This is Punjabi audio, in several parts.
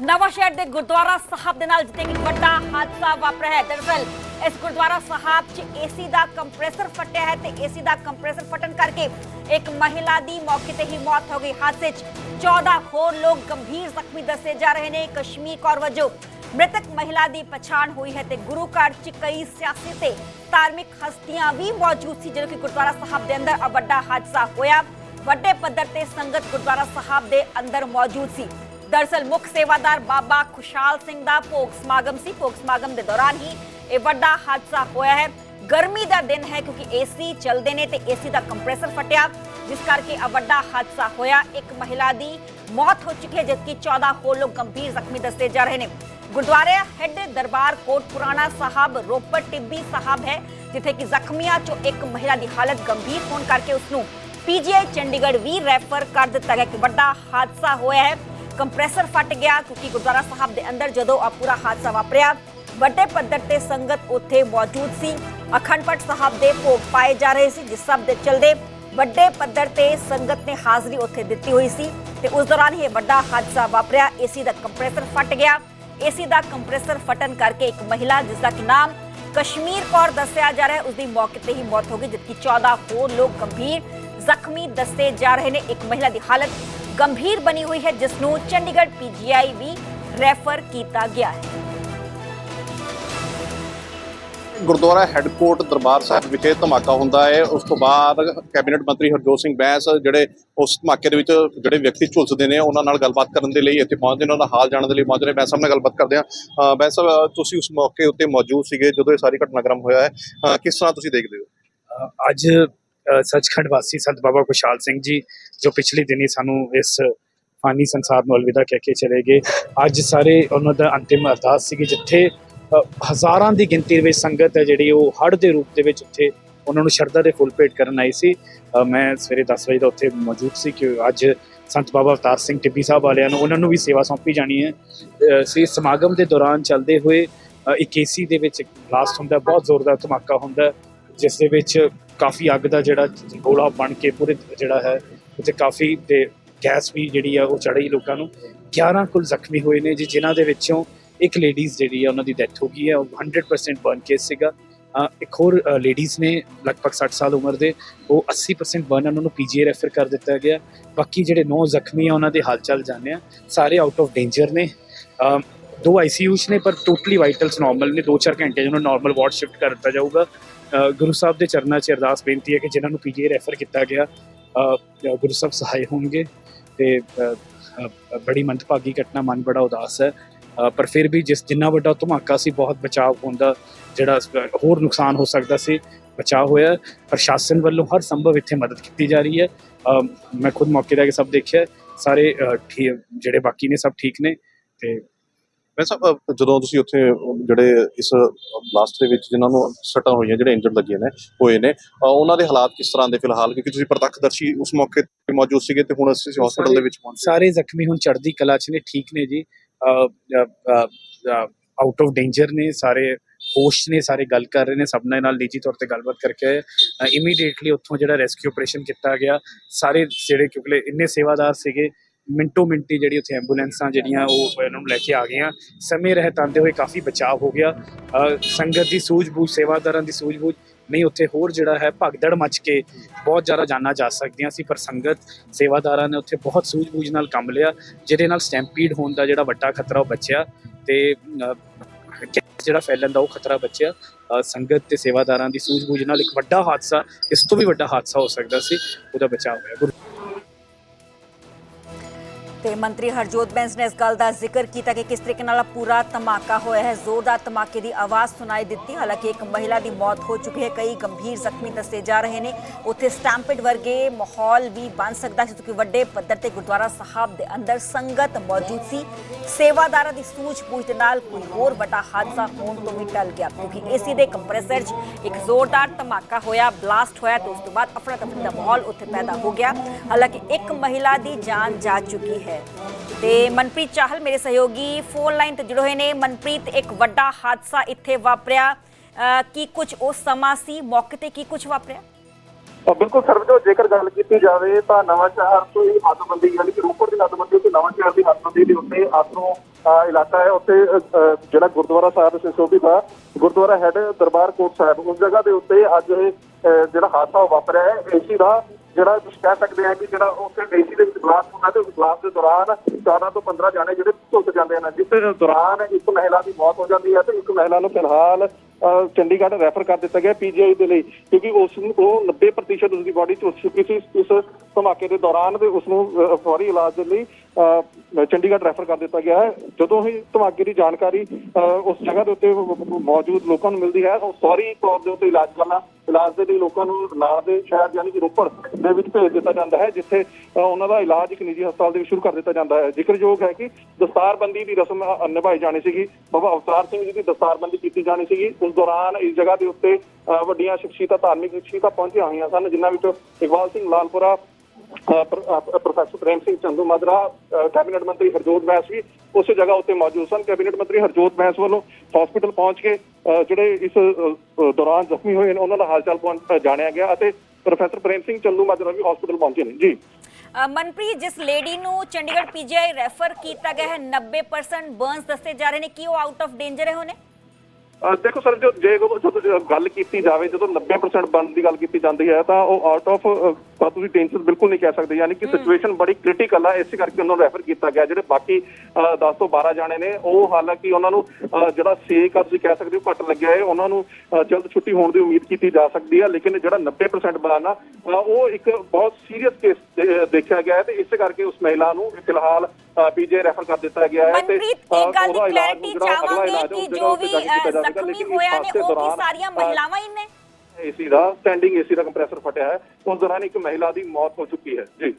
ਨਵਾਂ ਸ਼ਹਿਰ ਦੇ ਗੁਰਦੁਆਰਾ ਸਾਹਿਬ ਦੇ ਨਾਲ ਜਿੱਥੇ ਇੱਕ ਵੱਡਾ ਹਾਦਸਾ ਵਾਪਰਿਆ ਹੈ। ਦਰਅਸਲ, ਇਸ ਗੁਰਦੁਆਰਾ ਸਾਹਿਬ 'ਚ ਏਸੀ ਦਾ ਕੰਪਰੈਸਰ ਫਟਿਆ ਹੈ ਤੇ ਏਸੀ ਦਾ ਕੰਪਰੈਸਰ ਫਟਣ ਕਰਕੇ ਇੱਕ ਮਹਿਲਾ ਦੀ ਮੌਕੇ ਤੇ ਹੀ ਮੌਤ ਹੋ ਗਈ। ਹਾਦਸੇ 'ਚ 14 ਹੋਰ ਲੋਕ ਗੰਭੀਰ ਜ਼ਖਮੀ ਦੱਸੇ ਜਾ ਰਹੇ ਨੇ। ਕਸ਼ਮੀਰ ਕੌਰ ਵਜੋਂ ਮ੍ਰਿਤਕ ਮਹਿਲਾ ਦੀ ਪਛਾਣ ਹੋਈ ਹੈ ਤੇ ਗੁਰੂ ਘਰ 'ਚ ਕਈ ਸਿਆਸੀ ਤੇ ਧਾਰਮਿਕ ਹਸਤੀਆਂ ਵੀ ਮੌਜੂਦ ਸੀ, ਜਦੋਂ ਕਿ ਗੁਰਦੁਆਰਾ ਸਾਹਿਬ ਦੇ ਅੰਦਰ ਇਹ ਵੱਡਾ ਹਾਦਸਾ ਹੋਇਆ। ਵੱਡੇ ਪੱਧਰ ਤੇ ਸੰਗਤ ਗੁਰਦੁਆਰਾ ਸਾਹਿਬ ਦੇ ਅੰਦਰ ਮੌਜੂਦ ਸੀ। ਦਰਸਲ ਮੁੱਖ ਸੇਵਾਦਾਰ ਬਾਬਾ ਖੁਸ਼ਾਲ ਸਿੰਘ ਦਾ ਭੋਗ ਸਮਾਗਮ ਸੀ। ਭੋਗ ਸਮਾਗਮ ਦੇ ਦੌਰਾਨ ਹੀ ਇਹ ਵੱਡਾ ਹਾਦਸਾ ਹੋਇਆ ਹੈ। ਗਰਮੀ ਦਾ ਦਿਨ ਹੈ ਕਿਉਂਕਿ ਏਸੀ ਚੱਲਦੇ ਨੇ ਤੇ ਏਸੀ ਦਾ ਕੰਪਰੈਸਰ ਫਟਿਆ, ਜਿਸ ਕਰਕੇ ਇਹ ਵੱਡਾ ਹਾਦਸਾ ਹੋਇਆ। ਇੱਕ ਮਹਿਲਾ ਦੀ ਮੌਤ ਹੋ ਚੁੱਕੀ ਹੈ, ਜਦਕਿ 14 ਹੋਰ ਲੋਕ ਗੰਭੀਰ ਜ਼ਖਮੀ ਦੱਸੇ ਜਾ ਰਹੇ ਨੇ। ਗੁਰਦੁਆਰੇ ਹੈੱਡ ਦਰਬਾਰ ਕੋਟ ਪੁਰਾਣਾ ਸਾਹਿਬ ਰੋਪੜ ਟਿੱਬੀ ਸਾਹਿਬ ਹੈ, ਜਿੱਥੇ ਕਿ ਜ਼ਖਮੀਆਂ ਚੋਂ ਇੱਕ ਮਹਿਲਾ ਦੀ ਹਾਲਤ ਗੰਭੀਰ ਹੋਣ ਕਰਕੇ ਉਸ ਨੂੰ ਪੀਜੀਆਈ ਚੰਡੀਗੜ੍ਹ ਵੀ ਰੈਫਰ ਕਰ ਦਿੱਤਾ ਗਿਆ। ਕਿ ਵੱਡਾ ਹਾਦਸਾ ਹੋਇਆ ਹੈ। ਕੰਪਰੈਸਰ ਫਟ ਗਿਆ ਕਿਉਂਕਿ ਗੁਰਦੁਆਰਾ ਸਾਹਿਬ ਦੇ ਅੰਦਰ ਜਦੋਂ ਆ ਪੂਰਾ ਹਾਦਸਾ ਵਾਪਰਿਆ, ਵੱਡੇ ਪੱਧਰ ਤੇ ਸੰਗਤ ਉੱਥੇ ਮੌਜੂਦ ਸੀ। ਅਖੰਡ ਪਾਠ ਸਾਹਿਬ ਦੇ ਭੋਗ ਪਾਏ ਜਾ ਰਹੇ ਸੀ, ਜਿਸ ਸਭ ਦੇ ਚਲਦੇ ਵੱਡੇ ਪੱਧਰ ਤੇ ਸੰਗਤ ਨੇ ਹਾਜ਼ਰੀ ਉੱਥੇ ਦਿੱਤੀ ਹੋਈ ਸੀ ਤੇ ਉਸ ਦੌਰਾਨ ਹੀ ਇਹ ਵੱਡਾ ਹਾਦਸਾ ਵਾਪਰਿਆ। ਏਸੀ ਦਾ ਕੰਪਰੈਸਰ ਫਟ ਗਿਆ। ਏਸੀ ਦਾ ਕੰਪਰੈਸਰ ਫਟਣ ਕਰਕੇ ਇੱਕ ਮਹਿਲਾ, ਜਿਸ ਦਾ ਕਿ ਨਾਮ ਕਸ਼ਮੀਰ ਕੌਰ ਦੱਸਿਆ ਜਾ ਰਿਹਾ ਹੈ, ਉਸ ਦੀ ਮੌਕੇ ਤੇ ਹੀ ਮੌਤ ਹੋ ਗਈ, ਜਦਕਿ 14 ਹੋਰ ਲੋਕ ਗੰਭੀਰ ਜ਼ਖਮੀ ਦੱਸੇ ਜਾ ਰਹੇ ਨੇ। ਇੱਕ ਮਹਿਲਾ ਦੀ ਹਾਲਤ ਗੰਭੀਰ ਬਣੀ ਹੋਈ ਹੈ ਜਿਸ ਨੂੰ ਚੰਡੀਗੜ੍ਹ ਪੀਜੀਆਈ ਵੀ ਰੈਫਰ ਕੀਤਾ ਗਿਆ ਹੈ। ਗੁਰਦੁਆਰਾ ਹੈੱਡਕੋਰਟ ਦਰਬਾਰ ਸਾਹਿਬ ਵਿਖੇ ਧਮਾਕਾ ਹੁੰਦਾ ਹੈ। ਉਸ ਤੋਂ ਬਾਅਦ ਕੈਬਨਿਟ ਮੰਤਰੀ ਹਰਜੋਤ ਸਿੰਘ ਬੈਂਸ ਜਿਹੜੇ ਉਸ ਧਮਾਕੇ ਦੇ ਵਿੱਚ ਜਿਹੜੇ ਵਿਅਕਤੀ ਝੁਲਸਦੇ ਨੇ ਉਹਨਾਂ ਨਾਲ ਗੱਲਬਾਤ ਕਰਨ ਦੇ ਲਈ ਇੱਥੇ ਪਹੁੰਚਦੇ ਨੇ ਉਹਨਾਂ ਦਾ ਹਾਲ ਜਾਣਨ ਦੇ ਲਈ ਪਹੁੰਚ ਰਹੇ ਬੈਂਸ ਸਾਹਿਬ ਨਾਲ ਗੱਲਬਾਤ ਕਰਦੇ ਹਾਂ। ਬੈਂਸ ਸਾਹਿਬ ਤੁਸੀਂ ਉਸ ਮੌਕੇ ਉੱਤੇ ਮੌਜੂਦ ਸੀਗੇ ਜਦੋਂ ਇਹ ਸਾਰੀ ਘਟਨਾਕ੍ਰਮ ਹੋਇਆ ਹੈ। ਕਿਸ ਤਰ੍ਹਾਂ ਤੁਸੀਂ ਦੇਖਦੇ ਹੋ? ਅੱਜ ਸੱਚਖੰਡ ਵਾਸੀ ਸੰਤ ਬਾਬਾ ਖੁਸ਼ਾਲ ਸਿੰਘ ਜੀ ਜੋ ਪਿਛਲੇ ਦਿਨੀ ਸਾਨੂੰ ਇਸ ਫਾਨੀ ਸੰਸਾਰ ਨੂੰ ਅਲਵਿਦਾ ਕਹਿ ਕੇ ਚਲੇ ਗਏ। ਅੱਜ ਸਾਰੇ ਉਹਨਾਂ ਦਾ ਅੰਤਿਮ ਅਰਦਾਸ ਸੀਗੀ ਜਿੱਥੇ ਹਜ਼ਾਰਾਂ ਦੀ ਗਿਣਤੀ ਦੇ ਵਿੱਚ ਸੰਗਤ ਹੈ ਜਿਹੜੀ ਉਹ ਹੜ ਦੇ ਰੂਪ ਦੇ ਵਿੱਚ ਉੱਥੇ ਉਹਨਾਂ ਨੂੰ ਸ਼ਰਧਾ ਦੇ ਫੁੱਲ ਭੇਟ ਕਰਨ ਆਈ ਸੀ। ਮੈਂ ਸਵੇਰੇ 10 ਵਜੇ ਦਾ ਉੱਥੇ ਮੌਜੂਦ ਸੀ ਕਿ ਅੱਜ ਸੰਤ ਬਾਬਾ ਅਵਤਾਰ ਸਿੰਘ ਟਿੱਬੀ ਸਾਹਿਬ ਵਾਲਿਆਂ ਨੂੰ ਉਹਨਾਂ ਨੂੰ ਵੀ ਸੇਵਾ ਸੌਂਪੀ ਜਾਣੀ ਹੈ। ਸੀ ਸਮਾਗਮ ਦੇ ਦੌਰਾਨ ਚੱਲਦੇ ਹੋਏ ਅ, ਇੱਕ ਏਸੀ ਦੇ ਵਿੱਚ ਬਲਾਸਟ ਹੁੰਦਾ ਬਹੁਤ ਜ਼ੋਰਦਾਰ ਧਮਾਕਾ ਹੁੰਦਾ ਜਿਸ ਦੇ ਵਿੱਚ ਕਾਫੀ ਅੱਗ ਦਾ ਜਿਹੜਾ ਗੋਲਾ ਬਣ ਕੇ ਪੂਰੇ ਜਿਹੜਾ ਹੈ ਉੱਥੇ ਕਾਫੀ ਤੇ ਗੈਸ ਵੀ ਜਿਹੜੀ ਆ ਉਹ ਚੜ੍ਹੀ ਲੋਕਾਂ ਨੂੰ। 11 ਕੁੱਲ ਜ਼ਖਮੀ ਹੋਏ ਨੇ ਜੀ ਜਿਨ੍ਹਾਂ ਦੇ ਵਿੱਚੋਂ ਇੱਕ ਲੇਡੀਜ਼ ਜਿਹੜੀ ਆ ਉਹਨਾਂ ਦੀ ਡੈਥ ਹੋ ਗਈ ਹੈ। ਉਹ 100% ਬਰਨ ਕੇਸ ਸੀਗਾ। ਇੱਕ ਹੋਰ ਲੇਡੀਜ਼ ਨੇ ਲਗਭਗ 60 ਸਾਲ ਉਮਰ ਦੇ ਉਹ 80% ਬਰਨ ਉਹਨਾਂ ਨੂੰ ਪੀਜੀਆਈ ਰੈਫਰ ਕਰ ਦਿੱਤਾ ਗਿਆ। ਬਾਕੀ ਜਿਹੜੇ 9 ਜ਼ਖਮੀ ਆ ਉਹਨਾਂ ਦੇ ਹਾਲ ਚਾਲ ਜਾਣਿਆ ਸਾਰੇ ਆਊਟ ਆਫ ਡੇਂਜਰ ਨੇ। ਅ, ਦੋ ਆਈਸੀਯੂਸ ਨੇ ਪਰ ਟੋਟਲੀ ਵਾਈਟਲਸ ਨਾਰਮਲ ਨੇ। 2-4 ਘੰਟੇ ਜਿਹਨੂੰ ਨਾਰਮਲ ਵਾਰਡ ਸ਼ਿਫਟ ਕਰ ਦਿੱਤਾ ਜਾਊਗਾ। ਗੁਰੂ ਸਾਹਿਬ ਦੇ ਚਰਨਾਂ 'ਚ ਅਰਦਾਸ ਬੇਨਤੀ ਹੈ ਕਿ ਜਿਨ੍ਹਾਂ ਨੂੰ ਪੀਜੀਆਈ ਰੈਫਰ ਕੀਤਾ ਗਿਆ ਗੁਰੂ ਸਾਹਿਬ ਸਹਾਇ ਹੋਣਗੇ ਤੇ ਬੜੀ ਮੰਦਭਾਗੀ ਘਟਨਾ, ਮਨ ਬੜਾ ਉਦਾਸ ਹੈ। ਪਰ ਫਿਰ ਵੀ ਜਿਸ ਜਿੰਨਾ ਵੱਡਾ ਧਮਾਕਾ ਸੀ, ਬਹੁਤ ਬਚਾਅ ਹੁੰਦਾ ਜਿਹੜਾ ਹੋਰ ਨੁਕਸਾਨ ਹੋ ਸਕਦਾ ਸੀ, ਬਚਾਅ ਹੋਇਆ ਪ੍ਰਸ਼ਾਸਨ ਵੱਲੋਂ ਹਰ ਸੰਭਵ ਇੱਥੇ ਮਦਦ ਕੀਤੀ ਜਾ ਰਹੀ ਹੈ। ਮੈਂ ਖੁਦ ਮੌਕੇ ਦਾ ਆ ਸਭ ਦੇਖਿਆ ਸਾਰੇ ਠੀ- ਜਿਹੜੇ ਬਾਕੀ ਨੇ ਸਭ ਠੀਕ ਨੇ ਤੇ ਬੈਂਸ ਸਾਹਿਬ ਜਦੋਂ ਤੁਸੀਂ ਉੱਥੇ ਜਿਹੜੇ ਇਸ ਬਲਾਸਟ ਦੇ ਵਿੱਚ ਜਿਨ੍ਹਾਂ ਨੂੰ ਸੱਟਾਂ ਹੋਈਆਂ, ਜਿਹੜੇ ਇੰਜਰਡ ਲੱਗੇ ਨੇ, ਹੋਏ ਨੇ ਉਹਨਾਂ ਦੇ ਹਾਲਾਤ ਕਿਸ ਤਰ੍ਹਾਂ ਦੇ ਫਿਲਹਾਲ? ਕਿਉਂਕਿ ਤੁਸੀਂ ਪ੍ਰਤੱਖਦਰਸ਼ੀ ਉਸ ਮੌਕੇ ਤੇ ਮੌਜੂਦ ਸੀਗੇ ਤੇ ਹੁਣ ਅਸੀਂ ਹਸਪੀਟਲ ਦੇ ਵਿੱਚ ਸਾਰੇ ਜ਼ਖਮੀ ਹੁਣ ਚੜ੍ਹਦੀ ਕਲਾ ਚ ਨੇ, ਠੀਕ ਨੇ ਜੀ। ਆਊਟ ਆਫ ਡੇਂਜਰ ਨੇ, ਸਾਰੇ ਹੋਸ਼ ਨੇ, ਸਾਰੇ ਗੱਲ ਕਰ ਰਹੇ ਨੇ, ਸਭ ਨਾਲ ਨਿੱਜੀ ਤੌਰ ਤੇ ਗੱਲਬਾਤ ਕਰਕੇ ਇਮੀਡੀਏਟਲੀ ਉੱਥੋਂ ਜਿਹੜਾ ਰੈਸਕਿਊ ਆਪਰੇਸ਼ਨ ਕੀਤਾ ਗਿਆ, ਸਾਰੇ ਜਿਹੜੇ ਕਿਉਂਕਿ ਇੰਨੇ ਸੇਵਾਦਾਰ ਸੀਗੇ ਮਿੰਟੋ ਮਿੰਟੀ ਜਿਹੜੀ ਉੱਥੇ ਐਂਬੂਲੈਂਸਾਂ ਜਿਹੜੀਆਂ ਉਹ ਇਹਨਾਂ ਨੂੰ ਲੈ ਕੇ ਆ ਗਈਆਂ। ਸਮੇਂ ਰਹਿਤ ਆਉਂਦੇ ਹੋਏ ਕਾਫੀ ਬਚਾਅ ਹੋ ਗਿਆ। ਸੰਗਤ ਦੀ ਸੂਝ-ਬੂਝ ਸੇਵਾਦਾਰਾਂ ਦੀ ਸੂਝ-ਬੂਝ ਨਹੀਂ ਉੱਥੇ ਹੋਰ ਜਿਹੜਾ ਹੈ ਭਗਦੜ ਮਚ ਕੇ ਬਹੁਤ ਜ਼ਿਆਦਾ ਜਾਨਾਂ ਜਾ ਸਕਦੀਆਂ ਸੀ ਪਰ ਸੰਗਤ ਸੇਵਾਦਾਰਾਂ ਨੇ ਉੱਥੇ ਬਹੁਤ ਸੂਝ-ਬੂਝ ਨਾਲ ਕੰਮ ਲਿਆ ਜਿਹਦੇ ਨਾਲ ਸਟੈਂਪੀਡ ਹੋਣ ਦਾ ਜਿਹੜਾ ਵੱਡਾ ਖਤਰਾ ਉਹ ਬਚਿਆ ਤੇ ਅ, ਜਿਹੜਾ ਫੈਲਣ ਦਾ ਉਹ ਖਤਰਾ ਬਚਿਆ। ਸੰਗਤ ਤੇ ਸੇਵਾਦਾਰਾਂ ਦੀ ਸੂਝ-ਬੂਝ ਨਾਲ ਇੱਕ ਵੱਡਾ ਹਾਦਸਾ ਇਸ ਤੋਂ ਵੀ ਵੱਡਾ ਹਾਦਸਾ ਹੋ ਸਕਦਾ ਸੀ ਉਹਦਾ ਬਚਾਅ ਹੋਇਆ। ਗੁਰੂ ਤੇ ਮੰਤਰੀ ਹਰਜੋਤ ਬੈਂਸ ਨੇ ਇਸ ਗੱਲ ਦਾ ਜ਼ਿਕਰ ਕੀਤਾ ਕਿ ਕਿਸ ਤਰੀਕੇ ਨਾਲ ਪੂਰਾ ਧਮਾਕਾ ਹੋਇਆ ਹੈ। ਜ਼ੋਰਦਾਰ ਧਮਾਕੇ ਦੀ ਆਵਾਜ਼ ਸੁਣਾਈ ਦਿੱਤੀ। ਹਾਲਾਂਕਿ ਇੱਕ ਮਹਿਲਾ ਦੀ ਮੌਤ ਹੋ ਚੁੱਕੀ ਹੈ। ਕਈ ਗੰਭੀਰ ਜ਼ਖਮੀ ਦੱਸੇ ਜਾ ਰਹੇ ਨੇ। ਉੱਥੇ ਸਟੈਂਪਿਡ ਵਰਗੇ ਮਾਹੌਲ ਵੀ ਬਣ ਸਕਦਾ ਸੀ, ਕਿਉਂਕਿ ਵੱਡੇ ਪੱਧਰ ਤੇ ਗੁਰਦੁਆਰਾ ਸਾਹਿਬ ਦੇ ਅੰਦਰ ਸੰਗਤ ਮੌਜੂਦ ਸੀ। ਸੇਵਾਦਾਰਾਂ ਦੀ ਸੂਝ-ਬੂਝ ਦੇ ਨਾਲ ਕੋਈ ਹੋਰ ਵੱਡਾ ਹਾਦਸਾ ਹੋਣ ਤੋਂ ਵੀ ਟਲ ਗਿਆ, ਕਿਉਂਕਿ ਏਸੀ ਦੇ ਕੰਪਰੈਸਰ 'ਚ ਇੱਕ ਜ਼ੋਰਦਾਰ ਧਮਾਕਾ ਹੋਇਆ ਬਲਾਸਟ ਹੋਇਆ ਤੇ ਉਸ ਤੋਂ ਬਾਅਦ ਅਫਰਾ ਤਫਰੀ ਦਾ ਮਾਹੌਲ ਉੱਥੇ ਪੈਦਾ ਹੋ ਗਿਆ। ਹਾਲਾਂਕਿ ਇੱਕ ਮਹਿਲਾ ਦੀ ਜਾਨ ਜਾ ਚੁੱਕੀ ਹੈ। ਤੇ ਮਨਪ੍ਰੀਤ ਚਾਹਲ ਮੇਰੇ ਸਹਿਯੋਗੀ ਫੋਨ ਲਾਈਨ ਤੇ ਜੁੜੇ ਹੋਏ ਨੇ। ਮਨਪ੍ਰੀਤ, ਇੱਕ ਵੱਡਾ ਹਾਦਸਾ ਇੱਥੇ ਵਾਪਰਿਆ। ਅਹ ਕੀ ਕੁਝ ਉਸ ਸਮਾਂ ਸੀ? ਮੌਕੇ ਤੇ ਕੀ ਕੁਝ ਵਾਪਰਿਆ? ਬਿਲਕੁਲ ਸਰਬਜੋਤ ਜੇਕਰ ਗੱਲ ਕੀਤੀ ਜਾਵੇ ਤਾਂ ਨਵਾਂ ਸ਼ਹਿਰ ਤੋਂ ਹੀ ਹੱਦਬੰਦੀ ਯਾਨੀ ਕਿ ਰੋਪੜ ਦੀ ਹੱਦਬੰਦੀ ਤੇ ਨਵਾਂ ਸ਼ਹਿਰ ਦੀ ਹੱਦਬੰਦੀ ਦੇ ਉੱਤੇ ਆਸਰੋਂ ਅ, ਇਲਾਕਾ ਹੈ। ਉੱਥੇ ਜਿਹੜਾ ਗੁਰਦੁਆਰਾ ਸਾਹਿਬ ਸੁਸ਼ੋਭਿਤ ਦਾ ਗੁਰਦੁਆਰਾ ਹੈਡ ਦਰਬਾਰ ਕੋਟ ਸਾਹਿਬ ਉਸ ਜਗ੍ਹਾ ਦੇ ਉੱਤੇ ਅੱਜ ਇਹ ਜਿਹੜਾ ਹਾਦਸਾ ਵਾਪਰਿਆ ਹੈ। ਏਸੀ ਦਾ ਜਿਹੜਾ ਤੁਸੀਂ ਕਹਿ ਸਕਦੇ ਆ ਕਿ ਜਿਹੜਾ ਉੱਥੇ ਏਸੀ ਦੇ ਵਿੱਚ ਬਲਾਸਟ ਹੁੰਦਾ ਤੇ ਉਸ ਬਲਾਸਟ ਦੇ ਦੌਰਾਨ 14 ਤੋਂ 15 ਜਾਣੇ ਜਿਹੜੇ ਝੁਲਸ ਜਾਂਦੇ ਨੇ ਜਿਸ ਦੌਰਾਨ ਇੱਕ ਮਹਿਲਾ ਦੀ ਮੌਤ ਹੋ ਜਾਂਦੀ ਹੈ ਤੇ ਇੱਕ ਮਹਿਲਾ ਨੂੰ ਫਿਲਹਾਲ ਚੰਡੀਗੜ੍ਹ ਰੈਫਰ ਕਰ ਦਿੱਤਾ ਗਿਆ ਪੀਜੀਆਈ ਦੇ ਲਈ ਕਿਉਂਕਿ ਉਸ ਨੂੰ ਉਹ 90% ਉਸ ਦੀ ਬਾਡੀ ਝੁਲਸ ਚੁੱਕੀ ਸੀ ਇਸ ਧਮਾਕੇ ਦੇ ਦੌਰਾਨ ਤੇ ਉਸ ਨੂੰ ਫੌਰੀ ਇਲਾਜ ਦੇ ਲਈ ਅ, ਚੰਡੀਗੜ੍ਹ ਰੈਫਰ ਕਰ ਦਿੱਤਾ ਗਿਆ ਹੈ। ਜਦੋਂ ਹੀ ਧਮਾਕੇ ਦੀ ਜਾਣਕਾਰੀ ਅ, ਉਸ ਜਗ੍ਹਾ ਦੇ ਉੱਤੇ ਮੌਜੂਦ ਲੋਕਾਂ ਨੂੰ ਮਿਲਦੀ ਹੈ ਉਹ ਫੌਰੀ ਤੌਰ ਦੇ ਉੱਤੇ ਇਲਾਜ ਕਰਨਾ ਇਲਾਜ ਦੇ ਲਈ ਲੋਕਾਂ ਨੂੰ ਨਾਲ ਦੇ ਸ਼ਹਿਰ ਯਾਨੀ ਕਿ ਰੋਪੜ ਦੇ ਵਿੱਚ ਭੇਜ ਦਿੱਤਾ ਜਾਂਦਾ ਹੈ, ਜਿੱਥੇ ਉਹਨਾਂ ਦਾ ਇਲਾਜ ਇੱਕ ਨਿੱਜੀ ਹਸਪਤਾਲ ਦੇ ਵਿੱਚ ਸ਼ੁਰੂ ਕਰ ਦਿੱਤਾ ਜਾਂਦਾ ਹੈ। ਜ਼ਿਕਰਯੋਗ ਹੈ ਕਿ ਦਸਤਾਰਬੰਦੀ ਦੀ ਰਸਮ ਨਿਭਾਈ ਜਾਣੀ ਸੀਗੀ। ਬਾਬਾ ਅਵਤਾਰ ਸਿੰਘ ਜੀ ਦੀ ਦਸਤਾਰਬੰਦੀ ਕੀਤੀ ਜਾਣੀ ਸੀਗੀ। ਉਸ ਦੌਰਾਨ ਇਸ ਜਗ੍ਹਾ ਦੇ ਉੱਤੇ ਵੱਡੀਆਂ ਸ਼ਖਸੀਅਤਾਂ, ਧਾਰਮਿਕ ਸ਼ਖਸੀਅਤਾਂ ਪਹੁੰਚੀਆਂ ਹੋਈਆਂ ਸਨ, ਜਿਨ੍ਹਾਂ ਵਿੱਚ ਇਕਬਾਲ ਸਿੰਘ ਲਾਲਪੁਰਾ ਪ੍ਰੋਫੈਸਰ ਪ੍ਰੇਮ ਸਿੰਘ ਚੰਦੂ ਮਾਜਰਾ ਕੈਬਨਿਟ ਮੰਤਰੀ ਹਰਜੋਤ ਬੈਂਸ ਵੀ ਉਸੇ ਜਗ੍ਹਾ ਉੱਤੇ ਮੌਜੂਦ ਸਨ। ਕੈਬਨਿਟ ਮੰਤਰੀ ਹਰਜੋਤ ਬੈਂਸ ਵੱਲੋਂ ਹਸਪੀਟਲ ਪਹੁੰਚ ਕੇ ਜਿਹੜੇ ਇਸ ਦੌਰਾਨ ਜ਼ਖਮੀ ਹੋਏ ਨੇ ਉਹਨਾਂ ਦਾ ਹਾਲ ਚਾਲ ਪਹੁੰਚ- ਅ, ਜਾਣਿਆ ਗਿਆ ਅਤੇ ਪ੍ਰੋਫੈਸਰ ਪ੍ਰੇਮ ਸਿੰਘ ਚੰਦੂ ਮਾਜਰਾ ਵੀ ਹਸਪੀਟਲ ਪਹੁੰਚੇ ਨੇ। ਜੀ। ਮਨਪ੍ਰੀਤ ਜਿਸ ਲੇਡੀ ਨੂੰ ਚੰਡੀਗੜ੍ਹ ਪੀਜੀਆਈ ਰੈਫਰ ਕੀਤਾ ਗਿਆ ਹੈ 90% ਬਰਨਸ ਦੱਸੇ ਜਾ ਰਹੇ ਨੇ ਕਿ ਉਹ ਆਊਟ ਆਫ ਡੇਂਜਰ ਹੈ ਹੁਣੇ ਦੇਖੋ ਸਰ ਜੋ ਗੱਲ ਕੀਤੀ ਜਾਵੇ ਜਦੋਂ 90% ਬੰਦ ਦੀ ਗੱਲ ਕੀਤੀ ਜਾਂਦੀ ਹੈ ਤਾਂ ਉਹ ਆਊਟ ਆਫ ਤੁਸੀਂ ਟੈਂਸ਼ਨ ਬਿਲਕੁਲ ਨਹੀਂ ਕਹਿ ਸਕਦੇ ਯਾਨੀ ਕਿ ਸਿਚੁਏਸ਼ਨ ਬੜੀ ਕ੍ਰਿਟੀਕਲ ਹੈ ਇਸੇ ਕਰਕੇ ਉਹਨਾਂ ਨੂੰ ਰੈਫਰ ਕੀਤਾ ਗਿਆ ਜਿਹੜੇ ਬਾਕੀ ਅਹ, 10 ਤੋਂ 12 ਜਾਣੇ ਨੇ ਉਹ ਹਾਲਾਂਕਿ ਉਹਨਾਂ ਨੂੰ ਜਿਹੜਾ ਸੇਕ ਆ ਤੁਸੀਂ ਕਹਿ ਸਕਦੇ ਹੋ ਘੱਟ ਲੱਗਿਆ ਹੈ ਉਹਨਾਂ ਨੂੰ ਜਲਦ ਛੁੱਟੀ ਹੋਣ ਦੀ ਉਮੀਦ ਕੀਤੀ ਜਾ ਸਕਦੀ ਹੈ ਲੇਕਿਨ ਜਿਹੜਾ 90% ਬਰਨ ਆ ਅਹ, ਉਹ ਇੱਕ ਬਹੁਤ ਸੀਰੀਅਸ ਕੇਸ ਦੇਖਿਆ ਗਿਆ ਹੈ ਤੇ ਇਸੇ ਕਰਕੇ ਉਸ ਮਹਿਲਾ ਨੂੰ ਫਿਲਹਾਲ ਪੀਜੇ ਰੈਫਰ ਕਰ ਦਿੱਤਾ ਗਿਆ ਹੈ ਤੇ ਮਨਪ੍ਰੀਤ ਅਹ, ਇੱਕ ਗੱਲ ਦੀ ਉਹਦਾ ਇਲਾਜ ਕਲੈਰਿਟੀ ਜਿਹੜਾ ਅਗਲਾ ਚਾਹਾਂਗੇ ਇਲਾਜ ਕਿ ਜੋ ਵੀ। ਜ਼ਖਮੀ ਹੋਇਆ ਨੇ ਉਹ ਸਾਰੀਆਂ ਮਹਿਲਾਵਾਂ ਹੀ ਨੇ ਏਸੀ ਦਾ ਸਟੈਂਡਿੰਗ ਏਸੀ ਦਾ ਕੰਪਰੈਸਰ ਫਟਿਆ ਹੈ। ਉਸ ਦੌਰਾਨ ਇੱਕ ਮਹਿਲਾ ਦੀ ਮੌਤ ਹੋ ਚੁੱਕੀ ਹੈ। ਜੀ।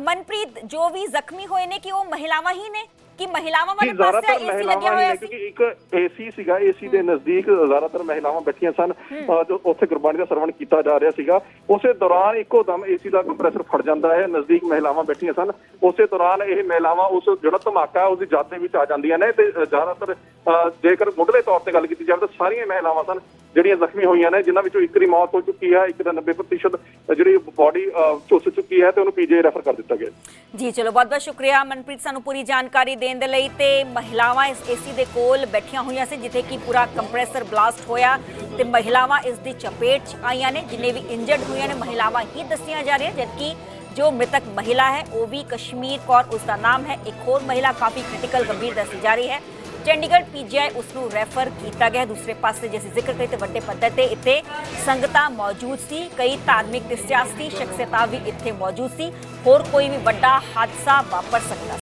ਮਨਪ੍ਰੀਤ ਜੋ ਵੀ ਜ਼ਖਮੀ ਹੋਏ ਨੇ ਕਿ ਉਹ ਮਹਿਲਾਵਾਂ ਹੀ ਨੇ? ਕਿ ਮਹਿਲਾਵਾਂ ਵਾਲੇ ਪਾਸੇ ਏਸੀ ਲੱਗਿਆ ਹੋਇਆ ਸੀ? ਕਿਉਂਕਿ ਇੱਕ ਏਸੀ ਸੀਗਾ ਏਸੀ ਦੇ ਨਜ਼ਦੀਕ ਜ਼ਿਆਦਾਤਰ ਮਹਿਲਾਵਾਂ ਬੈਠੀਆਂ ਸਨ। ਜੋ ਉੱਥੇ ਗੁਰਬਾਣੀ ਦਾ ਸਰਵਣ ਕੀਤਾ ਜਾ ਰਿਹਾ ਸੀਗਾ। ਉਸੇ ਦੌਰਾਨ ਇੱਕੋ ਦਮ ਏਸੀ ਦਾ ਕੰਪਰੈਸਰ ਫਟ ਜਾਂਦਾ ਹੈ ਨਜ਼ਦੀਕ ਮਹਿਲਾਵਾਂ ਬੈਠੀਆਂ ਸਨ। ਉਸੇ ਦੌਰਾਨ ਇਹ ਮਹਿਲਾਵਾਂ ਉਸ ਜਿਹੜਾ ਧਮਾਕਾ ਉਸ ਦੀ ਜਦ ਦੇ ਵਿੱਚ ਆ ਜਾਂਦੀਆਂ ਨੇ ਤੇ ਜ਼ਿਆਦਾਤਰ ਜੇਕਰ ਮੁੱਢਲੇ ਤੌਰ ਤੇ ਗੱਲ ਕੀਤੀ ਜਾਵੇ ਤਾਂ ਸਾਰੀਆਂ ਮਹਿਲਾਵਾਂ ਸਨ। ਜਿਹੜੀਆਂ ਜ਼ਖਮੀ ਹੋਈਆਂ ਨੇ, ਜਿਨ੍ਹਾਂ ਵਿੱਚੋਂ ਇੱਕ ਦੀ ਮੌਤ ਹੋ ਚੁੱਕੀ ਹੈ, ਇੱਕ ਦਾ 90% ਜਿਹੜੀ ਬਾਡੀ ਝੁੱਸ ਚੁੱਕੀ ਹੈ ਤੇ ਉਹਨੂੰ ਪੀਜੀ ਰੈਫਰ ਕਰ ਦਿੱਤਾ ਗਿਆ ਜੀ, ਚਲੋ, ਬਹੁਤ ਬਹੁਤ ਸ਼ੁਕਰੀਆ ਮਨਪ੍ਰੀਤ ਸਾਨੂੰ ਪੂਰੀ ਜਾਣਕਾਰੀ ਦੇਣ ਦੇ ਲਈ ਤੇ ਮਹਿਲਾਵਾਂ ਇਸ ਏਸੀ ਦੇ ਕੋਲ ਬੈਠੀਆਂ ਹੋਈਆਂ ਸੀ, ਜਿੱਥੇ ਕਿ ਪੂਰਾ ਕੰਪਰੈਸਰ ਬਲਾਸਟ ਹੋਇਆ ਤੇ ਮਹਿਲਾਵਾਂ ਇਸ ਦੀ ਚਪੇਟ 'ਚ ਆਈਆਂ ਨੇ, ਜਿੰਨੇ ਵੀ ਇੰਜਰਡ ਹੋਈਆਂ ਨੇ, ਮਹਿਲਾਵਾਂ ਹੀ ਦੱਸੀਆਂ ਜਾ ਰਹੀਆਂ, ਜਦਕਿ ਜੋ ਮ੍ਰਿਤਕ ਮਹਿਲਾ ਹੈ, ਉਹ ਵੀ ਕਸ਼ਮੀਰ ਕੌਰ ਉਸ ਦਾ ਨਾਮ ਹੈ। ਇੱਕ ਹੋਰ ਮਹਿਲਾ ਕਾਫੀ ਕ੍ਰਿਟੀਕਲ ਗੰਭੀਰ ਦੱਸੀ ਜਾ ਰਹੀ ਹੈ। ਚੰਡੀਗੜ੍ਹ ਪੀਜੀਆਈ ਉਸ ਨੂੰ ਰੈਫਰ ਕੀਤਾ ਗਿਆ। ਦੂਸਰੇ ਪਾਸੇ ਜਿਵੇਂ ਜ਼ਿਕਰ ਕਰੀ ਤੇ ਵੱਡੇ ਪੱਧਰ ਤੇ ਇੱਥੇ ਸੰਗਤਾਂ ਮੌਜੂਦ ਸੀ। ਕਈ ਧਾਰਮਿਕ ਤੇ ਸਿਆਸੀ ਸ਼ਖਸੀਅਤਾਂ ਵੀ ਇੱਥੇ ਮੌਜੂਦ ਸੀ। ਹੋਰ ਕੋਈ ਵੀ ਵੱਡਾ ਹਾਦਸਾ ਵਾਪਰ ਸਕਦਾ